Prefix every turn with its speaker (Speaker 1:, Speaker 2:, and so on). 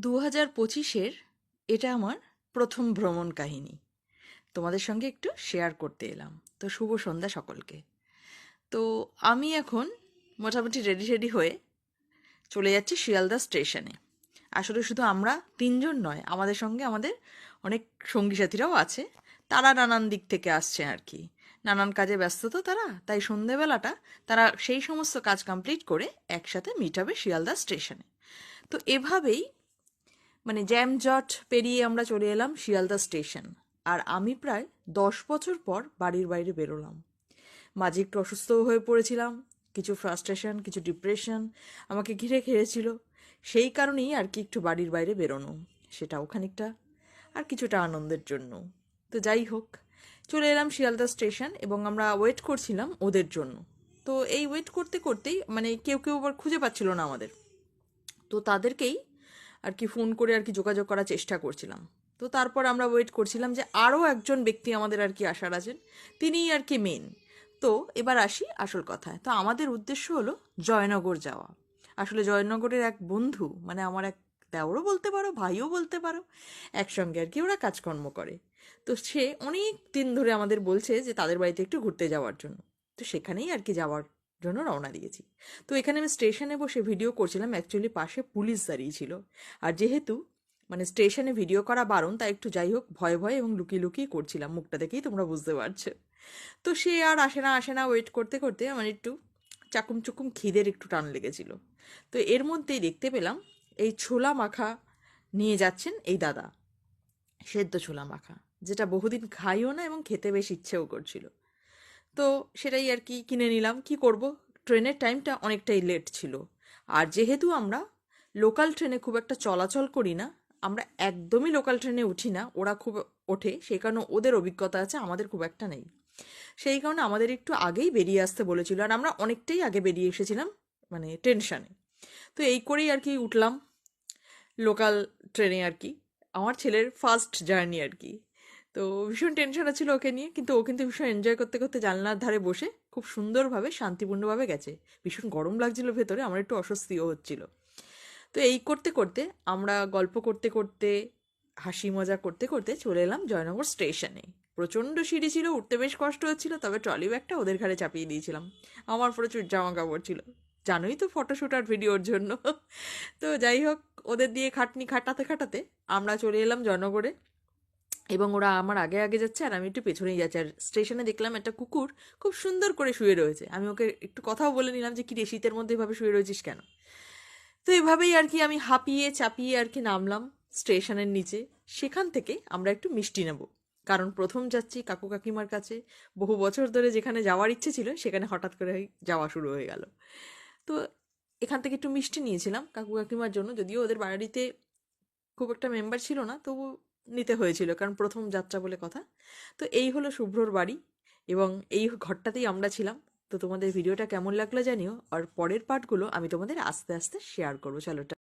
Speaker 1: দু হাজার পঁচিশের এটা আমার প্রথম ভ্রমণ কাহিনী। তোমাদের সঙ্গে একটু শেয়ার করতে এলাম। তো শুভ সন্ধ্যা সকলকে। তো আমি এখন মোটামুটি রেডি রেডি হয়ে চলে যাচ্ছি শিয়ালদা স্টেশনে আসলে শুধু আমরা তিনজন নয়, আমাদের সঙ্গে আমাদের অনেক সঙ্গী সাথীরাও আছে। তারা নানান দিক থেকে আসছে আর কি। নানান কাজে ব্যস্ত তো তারা, তাই সন্ধেবেলাটা তারা সেই সমস্ত কাজ কমপ্লিট করে একসাথে মিট হবে শিয়ালদা স্টেশনে তো এভাবেই মানে জ্যামজট পেরিয়ে আমরা চলে এলাম শিয়ালদা স্টেশন। আর আমি প্রায় দশ বছর পর বাড়ির বাইরে বেরোলাম। মাঝে একটু অসুস্থও হয়ে পড়েছিলাম, কিছু ফ্রাস্ট্রেশন কিছু ডিপ্রেশন আমাকে ঘিরে খেয়েছিল। সেই কারণেই আর কি একটু বাড়ির বাইরে বেরোনো, সেটাও খানিকটা, আর কিছুটা আনন্দের জন্য। তো যাই হোক, চলে এলাম শিয়ালদা স্টেশন এবং আমরা ওয়েট করছিলাম ওদের জন্য। তো এই ওয়েট করতে করতেই মানে কেউ কেউ আবার খুঁজে পাচ্ছিল না আমাদের। তো তাদেরকেই আর কি ফোন করে আর কি যোগাযোগ করার চেষ্টা করছিলাম। তো তারপর আমরা ওয়েট করছিলাম যে আরও একজন ব্যক্তি আমাদের আর কি আসার আছেন। তিনিই আর কি মেন তো এবার আসি আসল কথায়। তো আমাদের উদ্দেশ্য হলো জয়নগর যাওয়া। আসলে জয়নগরের এক বন্ধু মানে আমার এক দেওরও বলতে পারো, ভাইও বলতে পারো, একসঙ্গে আর কি ওরা কাজকর্ম করে। তো সে অনেক দিন ধরে আমাদের বলছে যে তাদের বাড়িতে একটু ঘুরতে যাওয়ার জন্য। তো সেখানেই আর কি যাওয়ার জন্য রওনা দিয়েছি। তো এখানে আমি স্টেশনে বসে ভিডিও করছিলাম। অ্যাকচুয়ালি পাশে পুলিশ দাঁড়িয়ে ছিল আর যেহেতু মানে স্টেশনে ভিডিও করা বারণ, তাই একটু যাই হোক, ভয় ভয় এবং লুকিয়ে লুকিয়ে করছিলাম। মুখটা দেখেই তোমরা বুঝতে পারছ। তো সে আর আসে না আসে না ওয়েট করতে করতে আমার একটু চাকুম চুকুম খিদের একটু টান লেগেছিল। তো এর মধ্যেই দেখতে পেলাম, এই ছোলা মাখা নিয়ে যাচ্ছেন এই দাদা। সেদ্ধ ছোলা মাখা, যেটা বহুদিন খাইও না এবং খেতে বেশ ইচ্ছেও করছিল। তো সেটাই আর কি কিনে নিলাম। কি করব? ট্রেনের টাইমটা অনেকটাই লেট ছিল। আর যেহেতু আমরা লোকাল ট্রেনে খুব একটা চলাচল করি না, আমরা একদমই লোকাল ট্রেনে উঠি না, ওরা খুব ওঠে, সেই কারণে ওদের অভিজ্ঞতা আছে, আমাদের খুব একটা নেই। সেই কারণে আমাদের একটু আগেই বেরিয়ে আসতে বলেছিল, আর আমরা অনেকটাই আগে বেরিয়ে এসেছিলাম মানে টেনশানে তো এই করেই আর কি উঠলাম লোকাল ট্রেনে আর কি। আমার ছেলের ফার্স্ট জার্নি আর কি। তো ভীষণ টেনশন ছিল ওকে নিয়ে, কিন্তু ও কিন্তু ভীষণ এনজয় করতে করতে জানলার ধারে বসে খুব সুন্দরভাবে, শান্তিপূর্ণভাবে গেছে। ভীষণ গরম লাগছিল ভেতরে, আমার একটু অস্বস্তিও হচ্ছিল। তো এই করতে করতে আমরা গল্প করতে করতে, হাসি মজা করতে করতে চলে এলাম জয়নগর স্টেশনে। প্রচণ্ড সিঁড়ি ছিল, উঠতে বেশ কষ্ট হচ্ছিল, তবে ট্রলি ব্যাগটা ওদের ঘাড়ে চাপিয়ে দিয়েছিলাম। আমার প্রচুর জামা কাপড় ছিল। জানোই তো ফটোশ্যুট আর ভিডিওর জন্য। তো যাই হোক, ওদের দিয়ে খাটনি খাটাতে খাটাতে আমরা চলে এলাম জয়নগরে। এবং ওরা আমার আগে আগে যাচ্ছে আর আমি একটু পেছনেই যাচ্ছি। আর স্টেশনে দেখলাম একটা কুকুর খুব সুন্দর করে শুয়ে রয়েছে। আমি ওকে একটু কথাও বলে নিলাম যে, কি রে, শীতের মধ্যে এভাবে শুয়ে রয়েছিস কেন? তো এভাবেই আর কি আমি হাঁপিয়ে, চাপিয়ে আর কি নামলাম স্টেশনের নিচে। সেখান থেকে আমরা একটু মিষ্টি নেব। কারণ প্রথম যাচ্ছি কাকু কাকিমার কাছে। বহু বছর ধরে যেখানে যাওয়ার ইচ্ছে ছিল, সেখানে হঠাৎ করে যাওয়া শুরু হয়ে গেল। তো এখান থেকে একটু মিষ্টি নিয়েছিলাম কাকু কাকিমার জন্য। যদিও ওদের বাড়িতে খুব একটা মেম্বার ছিল না, তবু নিতে হয়েছিল, কারণ প্রথম যাত্রা বলে কথা। তো এই হলো শুভ্রর বাড়ি এবং এই ঘরটাতেই আমরা ছিলাম। তো তোমাদের ভিডিওটা কেমন লাগল জানিও, আর পরের পার্টগুলো আমি তোমাদের আস্তে আস্তে শেয়ার করব। চলো